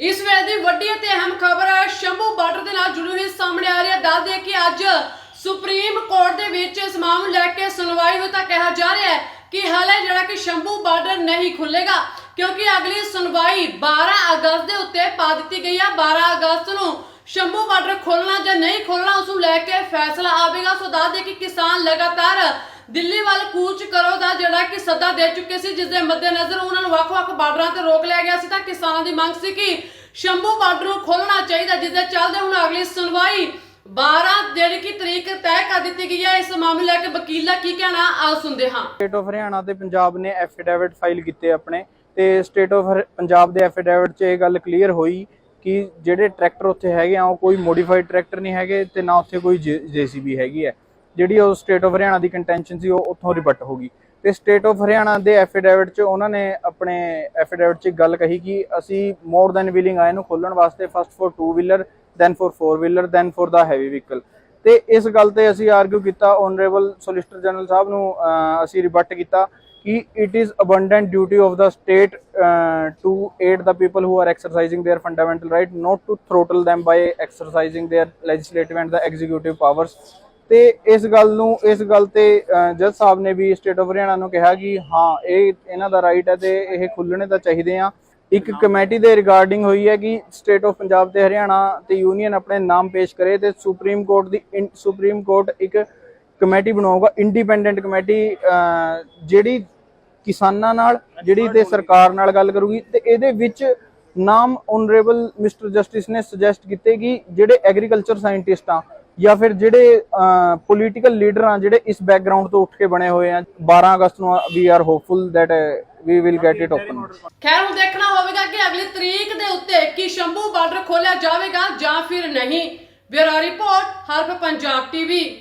ਇਸ ਵੇਲੇ ਦੀ ਵੱਡੀ ਅਤੇ ਅਹਿਮ ਖਬਰ ਹੈ, ਸ਼ੰਭੂ ਬਾਰਡਰ ਦੇ ਨਾਲ ਜੁੜੀ ਹੋਈ ਸਾਹਮਣੇ ਆ ਰਹੀ ਹੈ। ਦੱਸ ਦਈਏ ਕਿ ਅੱਜ ਸੁਪਰੀਮ ਕੋਰਟ ਦੇ ਵਿੱਚ ਇਸ ਮਾਮਲੇ ਲੈ ਕੇ ਸੁਣਵਾਈ ਹੋਈ ਤਾਂ ਕਿਹਾ ਜਾ ਰਿਹਾ ਹੈ ਕਿ ਹਾਲੇ ਜਿਹੜਾ ਕਿ ਸ਼ੰਭੂ ਬਾਰਡਰ ਨਹੀਂ ਖੁੱਲੇਗਾ ਕਿਉਂਕਿ ਅਗਲੀ ਸੁਣਵਾਈ 12 ਅਗਸਤ ਦੇ ਉੱਤੇ ਪਾ ਦਿੱਤੀ ਗਈ ਹੈ 12 ਅਗਸਤ ਨੂੰ ਸ਼ੰਭੂ ਬਾਰਡਰ ਖੋਲਣਾ ਜਾਂ ਨਹੀਂ ਖੋਲਣਾ ਉਸ ਨੂੰ ਲੈ ਕੇ ਫੈਸਲਾ ਆਵੇਗਾ। ਸੋ ਦੱਸ ਦੇ ਕਿ ਕਿਸਾਨ ਲਗਾਤਾਰ ਦਿੱਲੀ ਵੱਲ ਕੂਚ ਕਰੋ ਦਾ ਜਿਹੜਾ ਕਿ ਸੱਦਾ ਦੇ ਚੁੱਕੇ ਸੀ ਜਿਸ ਦੇ ਮੱਦੇਨਜ਼ਰ ਉਹਨਾਂ ਨੂੰ ਵੱਖ-ਵੱਖ ਬਾਰਡਰਾਂ ਤੇ ਰੋਕ ਲਿਆ ਗਿਆ ਸੀ, ਤਾਂ ਕਿਸਾਨਾਂ ਦੀ ਮੰਗ ਸੀ ਕਿ ਸ਼ੰਭੂ ਬਾਰਡਰ ਨੂੰ ਖੋਲਣਾ ਚਾਹੀਦਾ ਜਿਸ ਦੇ ਚੱਲਦੇ ਹੁਣ ਅਗਲੀ ਸੁਣਵਾਈ 12 ਜਿਹੜੀ ਕਿ ਤਰੀਕ ਤੈਅ ਕਰ ਦਿੱਤੀ ਗਈ ਹੈ। ਇਸ ਮਾਮਲੇ ਲੈ ਕੇ ਵਕੀਲ ਦਾ ਕੀ ਕਹਿਣਾ ਆਓ ਸੁਣਦੇ ਹਾਂ। ਸਟੇਟ ਆਫ ਹਰਿਆਣਾ ਤੇ ਪੰਜਾਬ ਨੇ ਐਫੀਡੈਵਿਟ ਫਾਈਲ ਕੀਤੇ ਆਪਣੇ ਤੇ ਸਟੇਟ ਆਫ ਪੰਜਾਬ ਦੇ ਐਫੀਡੈਵਿਟ 'ਚ ਇਹ ਗੱਲ ਕਲੀਅਰ ਹੋਈ ਕਿ ਜਿਹੜੇ ਟਰੈਕਟਰ ਉੱਥੇ ਹੈਗੇ ਆ, ਉਹ ਕੋਈ ਮੋਡੀਫਾਈਡ ਟਰੈਕਟਰ ਨਹੀਂ ਹੈਗੇ ਤੇ ਨਾ ਉੱਥੇ ਕੋਈ ਜੀਸੀਬੀ ਹੈਗੀ ਹੈ। ਜਿਹੜੀ ਉਹ ਸਟੇਟ ਆਫ ਹਰਿਆਣਾ ਦੀ ਕੰਟੈਂਸ਼ਨ ਸੀ, ਉਹ ਉੱਥੋਂ ਰਿਪਟ ਹੋ ਗਈ। ਤੇ ਸਟੇਟ ਆਫ ਹਰਿਆਣਾ ਦੇ ਐਫੀਡੇਵਿਟ 'ਚ ਉਹਨਾਂ ਨੇ ਆਪਣੇ ਐਫੀਡੇਵਿਟ 'ਚ ਗੱਲ ਕਹੀ ਕਿ ਅਸੀਂ ਮੋਰ ਦੈਨ ਵਿਲਿੰਗ ਆ, ਇਹਨੂੰ ਖੋਲਣ ਵਾਸਤੇ first four two wheeler then four four wheeler then four ਦਾ ਹੈਵੀ ਵਹੀਕਲ ਤੇ ਇਸ ਗੱਲ ਤੇ ਅਸੀਂ ਆਰਗਿਊ ਕੀਤਾ ਓਨਰੇਬਲ ਸੋਲਿਸਟਰ ਜਨਰਲ ਸਾਹਿਬ ਨੂੰ ਅਸੀਂ ਰਿਬਟ ਕੀਤਾ ਕਿ it is abundant duty of the state to aid the people who are exercising their fundamental right not to throttle them by exercising their legislative and the executive powers ਤੇ ਇਸ ਗੱਲ ਨੂੰ, ਇਸ ਗੱਲ ਤੇ ਜੱਜ ਸਾਹਿਬ ਨੇ ਵੀ ਸਟੇਟ ਆਫ ਹਰਿਆਣਾ ਨੂੰ ਕਿਹਾ ਕਿ ਹਾਂ, ਇਹ ਇਹਨਾਂ ਦਾ ਰਾਈਟ ਹੈ ਤੇ ਇਹ ਖੁੱਲਣੇ ਤਾਂ ਚਾਹੀਦੇ ਆ। ਇੱਕ ਕਮੇਟੀ ਦੇ ਰਿਗਾਰਡਿੰਗ ਹੋਈ ਹੈ ਕਿ ਸਟੇਟ ਆਫ ਪੰਜਾਬ ਤੇ ਹਰਿਆਣਾ ਤੇ ਯੂਨੀਅਨ ਆਪਣੇ ਨਾਮ ਪੇਸ਼ ਕਰੇ ਤੇ ਸੁਪਰੀਮ ਕੋਰਟ ਦੀ ਸੁਪਰੀਮ ਕੋਰਟ ਇੱਕ ਕਮੇਟੀ ਬਣਾਊਗਾ ਇੰਡੀਪੈਂਡੈਂਟ ਕਮੇਟੀ ਜਿਹੜੀ ਕਿਸਾਨਾਂ ਨਾਲ, ਜਿਹੜੀ ਤੇ ਸਰਕਾਰ ਨਾਲ ਗੱਲ ਕਰੂਗੀ ਤੇ ਇਹਦੇ ਵਿੱਚ ਨਾਮ ਓਨਰੇਬਲ ਮਿਸਟਰ ਜਸਟਿਸ ਨੇ ਸੁਜੈਸਟ ਕੀਤੇ ਕਿ ਜਿਹੜੇ ਐਗਰੀਕਲਚਰ ਸਾਇੰਟਿਸਟ ਆ ਜਾਂ ਫਿਰ ਜਿਹੜੇ ਪੋਲੀਟੀਕਲ ਲੀਡਰ ਆ, ਜਿਹੜੇ ਇਸ ਬੈਕਗ੍ਰਾਉਂਡ ਤੋਂ ਉੱਠ ਕੇ ਬਣੇ ਹੋਏ ਆ 12 ਅਗਸਤ ਨੂੰ we are hopeful that we will get it open ਖੈਰ, ਹੁਣ ਦੇਖਣਾ ਹੋਵੇਗਾ ਕਿ ਅਗਲੀ ਤਰੀਕ ਦੇ ਉੱਤੇ ਕੀ ਸ਼ੰਭੂ ਬਾਰਡਰ ਖੋਲਿਆ ਜਾਵੇਗਾ ਜਾਂ ਫਿਰ ਨਹੀਂ। ਬਿਊਰੋ ਰਿਪੋਰਟ ਹਰਪ ਪੰਜਾਬ ਟੀਵੀ।